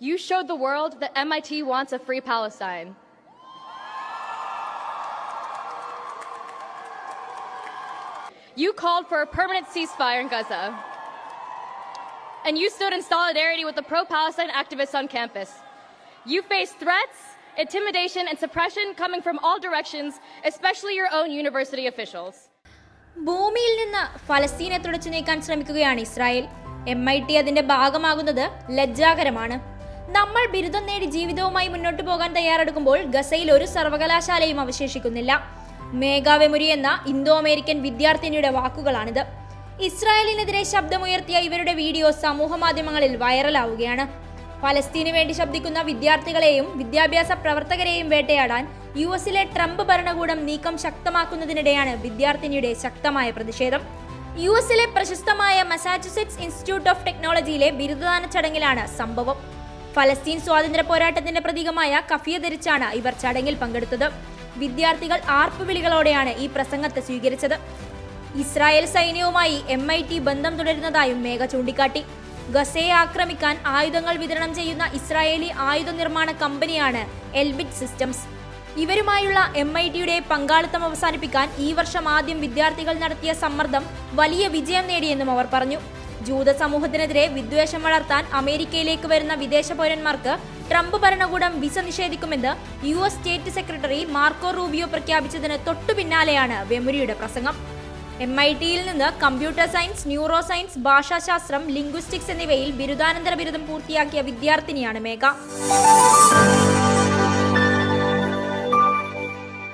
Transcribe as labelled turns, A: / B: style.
A: You showed the world that MIT wants a free Palestine. You called for a permanent ceasefire in Gaza. And you stood in solidarity with the pro Palestine activists on campus. You faced threats, intimidation, and suppression coming from all directions, especially your own university officials.
B: ഭൂമിയിൽ നിന്ന് ഫലസ്തീനെ തുടച്ചു നീക്കാൻ ശ്രമിക്കുകയാണ് Israel M I T അതിന്റെ ഭാഗമാകുന്നത് ലജ്ജാകരമാണ് നമ്മൾ ബിരുദം നേടി ജീവിതവുമായി മുന്നോട്ട് പോകാൻ തയ്യാറെടുക്കുമ്പോൾ ഗസയിൽ ഒരു സർവകലാശാലയും അവശേഷിക്കുന്നില്ല. മേഘാവെമുരി എന്ന ഇന്തോ അമേരിക്കൻ വിദ്യാർത്ഥിനിയുടെ വാക്കുകളാണിത്. ഇസ്രായേലിനെതിരെ ശബ്ദമുയർത്തിയ ഇവരുടെ വീഡിയോ സമൂഹ മാധ്യമങ്ങളിൽ വൈറലാവുകയാണ്. ഫലസ്തീന് വേണ്ടി ശബ്ദിക്കുന്ന വിദ്യാർത്ഥികളെയും വിദ്യാഭ്യാസ പ്രവർത്തകരെയും വേട്ടയാടാൻ യു എസിലെ ട്രംപ് ഭരണകൂടം നീക്കം ശക്തമാക്കുന്നതിനിടെയാണ് വിദ്യാർത്ഥിനിയുടെ ശക്തമായ പ്രതിഷേധം. യു എസിലെ പ്രശസ്തമായ മസാച്യുസെറ്റ്സ് ഇൻസ്റ്റിറ്റ്യൂട്ട് ഓഫ് ടെക്നോളജിയിലെ ബിരുദദാന ചടങ്ങിലാണ് സംഭവം. ഫലസ്തീൻ സ്വാതന്ത്ര്യ പോരാട്ടത്തിന്റെ പ്രതീകമായ കഫിയ ധരിച്ചാണ് ഇവർ ചടങ്ങിൽ പങ്കെടുത്തത്. വിദ്യാർത്ഥികൾ ആർപ്പുവിളികളോടെയാണ് ഈ പ്രസംഗത്തെ സ്വീകരിച്ചത്. ഇസ്രായേൽ സൈന്യവുമായി എം ഐ ടി ബന്ധം തുടരുന്നതായും മേഘ ചൂണ്ടിക്കാട്ടി. ഗസയെ ആക്രമിക്കാൻ ആയുധങ്ങൾ വിതരണം ചെയ്യുന്ന ഇസ്രായേലി ആയുധ നിർമ്മാണ കമ്പനിയാണ് എൽബിറ്റ് സിസ്റ്റംസ് ഇവരുമായുള്ള എം ഐ ടിയുടെ പങ്കാളിത്തം അവസാനിപ്പിക്കാൻ ഈ വർഷം ആദ്യം വിദ്യാർത്ഥികൾ നടത്തിയ സമ്മർദ്ദം വലിയ വിജയം നേടിയെന്നും അവർ പറഞ്ഞു. ജൂത സമൂഹത്തിനെതിരെ വിദ്വേഷം വളർത്താൻ അമേരിക്കയിലേക്ക് വരുന്ന വിദേശ പൗരന്മാർക്ക് ട്രംപ് ഭരണകൂടം visa നിഷേധിക്കുമെന്ന് U S state secretary Marco Rubio പ്രഖ്യാപിച്ചതിന് തൊട്ടു പിന്നാലെയാണ് വെമുരിയുടെ പ്രസംഗം. എം ഐ ടിയിൽ നിന്ന് കമ്പ്യൂട്ടർ സയൻസ് ന്യൂറോ സയൻസ് ഭാഷാശാസ്ത്രം ലിംഗ്വിസ്റ്റിക്സ് എന്നിവയിൽ ബിരുദാനന്തര ബിരുദം പൂർത്തിയാക്കിയ വിദ്യാർത്ഥിനിയാണ് മേഘ.